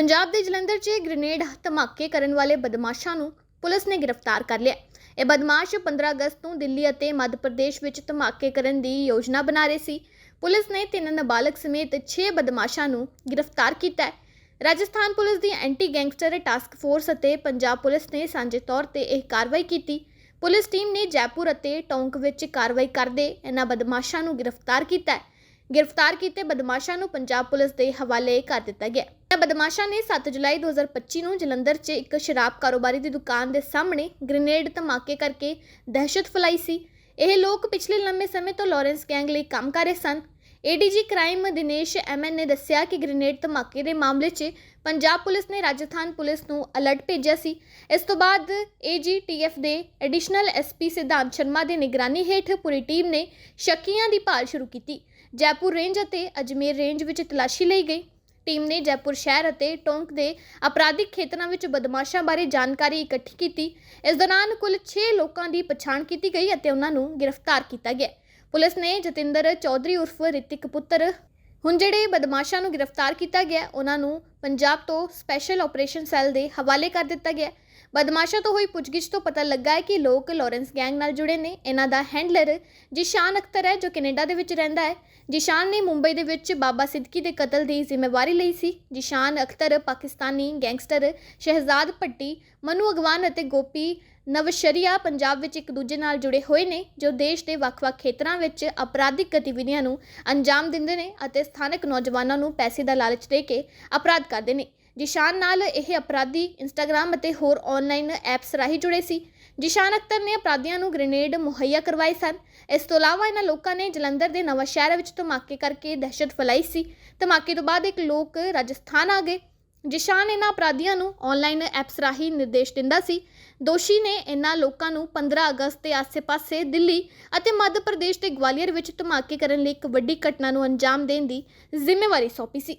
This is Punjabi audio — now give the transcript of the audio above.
ਪੰਜਾਬ ਦੇ ਜਲੰਧਰ 'ਚ ਗ੍ਰੇਨੇਡ ਧਮਾਕੇ ਕਰਨ ਵਾਲੇ ਬਦਮਾਸ਼ਾਂ ਨੂੰ ਪੁਲਿਸ ਨੇ ਗ੍ਰਿਫਤਾਰ ਕਰ ਲਿਆ। ਇਹ ਬਦਮਾਸ਼ 15 ਅਗਸਤ ਨੂੰ ਦਿੱਲੀ ਅਤੇ ਮੱਧ ਪ੍ਰਦੇਸ਼ ਵਿੱਚ ਧਮਾਕੇ ਕਰਨ ਦੀ ਯੋਜਨਾ ਬਣਾ ਰਹੇ ਸੀ। ਪੁਲਿਸ ਨੇ ਤਿੰਨ ਨਾਬਾਲਗ ਸਮੇਤ 6 ਬਦਮਾਸ਼ਾਂ ਨੂੰ ਗ੍ਰਿਫਤਾਰ ਕੀਤਾ ਹੈ। ਰਾਜਸਥਾਨ ਪੁਲਿਸ ਦੀ ਐਂਟੀ ਗੈਂਗਸਟਰ ਟਾਸਕ ਫੋਰਸ ਅਤੇ ਪੰਜਾਬ ਪੁਲਿਸ ਨੇ ਸਾਂਝੇ ਤੌਰ ਤੇ ਇਹ ਕਾਰਵਾਈ ਕੀਤੀ। ਪੁਲਿਸ ਟੀਮ ਨੇ ਜੈਪੁਰ ਅਤੇ ਟੋਂਕ ਵਿੱਚ ਕਾਰਵਾਈ ਕਰਦੇ ਇਹਨਾਂ ਬਦਮਾਸ਼ਾਂ ਨੂੰ ਗ੍ਰਿਫਤਾਰ ਕੀਤਾ ਹੈ। ਗ੍ਰਿਫਤਾਰ ਕੀਤੇ ਬਦਮਾਸ਼ਾਂ ਨੂੰ ਪੰਜਾਬ ਪੁਲਿਸ ਦੇ ਹਵਾਲੇ ਕਰ ਦਿੱਤਾ ਗਿਆ ਇਹਨਾਂ ਬਦਮਾਸ਼ਾਂ ਨੇ 7 ਜੁਲਾਈ 2025 ਨੂੰ ਜਲੰਧਰ 'ਚ ਇੱਕ ਸ਼ਰਾਬ ਕਾਰੋਬਾਰੀ ਦੀ ਦੁਕਾਨ ਦੇ ਸਾਹਮਣੇ ਗ੍ਰੇਨੇਡ ਧਮਾਕੇ ਕਰਕੇ ਦਹਿਸ਼ਤ ਫੈਲਾਈ ਸੀ। ਇਹ ਲੋਕ ਪਿਛਲੇ ਲੰਮੇ ਸਮੇਂ ਤੋਂ ਲਾਰੈਂਸ ਗੈਂਗ ਲਈ ਕੰਮ ਕਰ ਰਹੇ ਸਨ। ਏਡੀਜੀ ਕ੍ਰਾਈਮ ਦਿਨੇਸ਼ ਐਮਐਨ ਨੇ ਦੱਸਿਆ ਕਿ ਗ੍ਰੇਨੇਡ ਧਮਾਕੇ ਦੇ ਮਾਮਲੇ 'ਚ ਪੰਜਾਬ ਪੁਲਿਸ ਨੇ ਰਾਜਸਥਾਨ ਪੁਲਿਸ ਨੂੰ ਅਲਰਟ ਭੇਜਿਆ ਸੀ। ਇਸ ਤੋਂ ਬਾਅਦ ਏਜੀਟੀਐਫ ਦੇ ਐਡੀਸ਼ਨਲ ਐਸਪੀ ਸਿਧਾਂਤ ਸ਼ਰਮਾ ਦੀ ਨਿਗਰਾਨੀ ਹੇਠ ਪੂਰੀ ਟੀਮ ਨੇ ਸ਼ੱਕੀਆਂ ਦੀ ਭਾਲ ਸ਼ੁਰੂ ਕੀਤੀ। ਜੈਪੁਰ ਰੇਂਜ ਅਤੇ ਅਜਮੇਰ ਰੇਂਜ ਵਿੱਚ ਤਲਾਸ਼ੀ ਲਈ ਗਈ। ਟੀਮ ਨੇ ਜੈਪੁਰ ਸ਼ਹਿਰ ਅਤੇ ਟੋਂਕ ਦੇ ਅਪਰਾਧਿਕ ਖੇਤਰਾਂ ਵਿੱਚ ਬਦਮਾਸ਼ਾਂ ਬਾਰੇ ਜਾਣਕਾਰੀ ਇਕੱਠੀ ਕੀਤੀ। ਇਸ ਦੌਰਾਨ ਕੁੱਲ 6 ਲੋਕਾਂ ਦੀ ਪਛਾਣ ਕੀਤੀ ਗਈ ਅਤੇ ਉਹਨਾਂ ਨੂੰ ਗ੍ਰਿਫਤਾਰ ਕੀਤਾ ਗਿਆ। ਪੁਲਿਸ ਨੇ ਜਤਿੰਦਰ ਚੌਧਰੀ ਉਰਫ ਰਿਤਿਕ ਪੁੱਤਰ ਹੁਣ ਜਿਹੜੇ ਬਦਮਾਸ਼ਾਂ ਨੂੰ ਗ੍ਰਿਫਤਾਰ ਕੀਤਾ ਗਿਆ, ਉਹਨਾਂ ਨੂੰ ਪੰਜਾਬ ਤੋਂ ਸਪੈਸ਼ਲ ਆਪਰੇਸ਼ਨ ਸੈੱਲ ਦੇ ਹਵਾਲੇ ਕਰ ਦਿੱਤਾ ਗਿਆ। ਬਦਮਾਸ਼ਾਂ ਤੋਂ ਹੋਈ ਪੁੱਛਗਿੱਛ ਤੋਂ ਪਤਾ ਲੱਗਾ ਹੈ ਕਿ ਲੋਕ ਲਾਰੈਂਸ ਗੈਂਗ ਨਾਲ ਜੁੜੇ ਨੇ। ਇਹਨਾਂ ਦਾ ਹੈਂਡਲਰ ਜਿਸ਼ਾਨ ਅਖਤਰ ਹੈ, ਜੋ ਕੈਨੇਡਾ ਦੇ ਵਿੱਚ ਰਹਿੰਦਾ ਹੈ। ਜਿਸ਼ਾਨ ਨੇ ਮੁੰਬਈ ਦੇ ਵਿੱਚ ਬਾਬਾ ਸਿੱਦਕੀ ਦੇ ਕਤਲ ਦੀ ਜ਼ਿੰਮੇਵਾਰੀ ਲਈ ਸੀ। ਜਿਸ਼ਾਨ ਅਖਤਰ ਪਾਕਿਸਤਾਨੀ ਗੈਂਗਸਟਰ ਸ਼ਹਿਜ਼ਾਦ ਭੱਟੀ, ਮਨੂ ਅਗਵਾਨ ਅਤੇ ਗੋਪੀ ਨਵਸ਼ਰੀਆ ਪੰਜਾਬ ਵਿੱਚ ਇੱਕ ਦੂਜੇ ਨਾਲ ਜੁੜੇ ਹੋਏ ਨੇ, ਜੋ ਦੇਸ਼ ਦੇ ਵੱਖ-ਵੱਖ ਖੇਤਰਾਂ ਵਿੱਚ ਅਪਰਾਧਿਕ ਗਤੀਵਿਧੀਆਂ ਨੂੰ ਅੰਜਾਮ ਦਿੰਦੇ ਨੇ ਅਤੇ ਸਥਾਨਕ ਨੌਜਵਾਨਾਂ ਨੂੰ ਪੈਸੇ ਦਾ ਲਾਲਚ ਦੇ ਕੇ ਅਪਰਾਧ ਕਰਦੇ ਨੇ। ਜਿਸ਼ਾਨ ਨਾਲ ਇਹ ਅਪਰਾਧੀ ਇੰਸਟਾਗ੍ਰam ਅਤੇ ਹੋਰ ਆਨਲਾਈਨ ਐਪਸ ਰਾਹੀਂ ਜੁੜੇ ਸੀ। ਜਿਸ਼ਾਨ ਅਖਤਰ ਨੇ ਅਪਰਾਧੀਆਂ ਨੂੰ ਗ੍ਰੇਨੇਡ ਮੁਹੱਈਆ ਕਰਵਾਏ ਸਨ। ਇਸ ਤੋਂ ਇਲਾਵਾ ਇਹਨਾਂ ਲੋਕਾਂ ਨੇ ਜਲੰਧਰ ਦੇ ਨਵਾਂ ਸ਼ਹਿਰ ਵਿੱਚ ਧਮਾਕੇ ਕਰਕੇ ਦਹਿਸ਼ਤ ਫੈਲਾਈ ਸੀ। ਧਮਾਕੇ ਤੋਂ ਬਾਅਦ ਇੱਕ ਲੋਕ ਰਾਜਸਥਾਨ ਆ ਗਏ। ਜਿਸ਼ਾਨ ਇਹਨਾਂ ਅਪਰਾਧੀਆਂ ਨੂੰ ਆਨਲਾਈਨ ਐਪਸ ਰਾਹੀਂ ਨਿਰਦੇਸ਼ ਦਿੰਦਾ ਸੀ। ਦੋਸ਼ੀ ਨੇ ਇਹਨਾਂ ਲੋਕਾਂ ਨੂੰ 15 ਅਗਸਤ ਦੇ ਆਸ-ਪਾਸੇ ਦਿੱਲੀ ਅਤੇ ਮੱਧ ਪ੍ਰਦੇਸ਼ ਦੇ ਗਵਾਲੀਅਰ ਵਿੱਚ ਧਮਾਕੇ ਕਰਨ ਲਈ ਇੱਕ ਵੱਡੀ ਘਟਨਾ ਨੂੰ ਅੰਜਾਮ ਦੇਣ ਦੀ ਜ਼ਿੰਮੇਵਾਰੀ ਸੌਂਪੀ ਸੀ।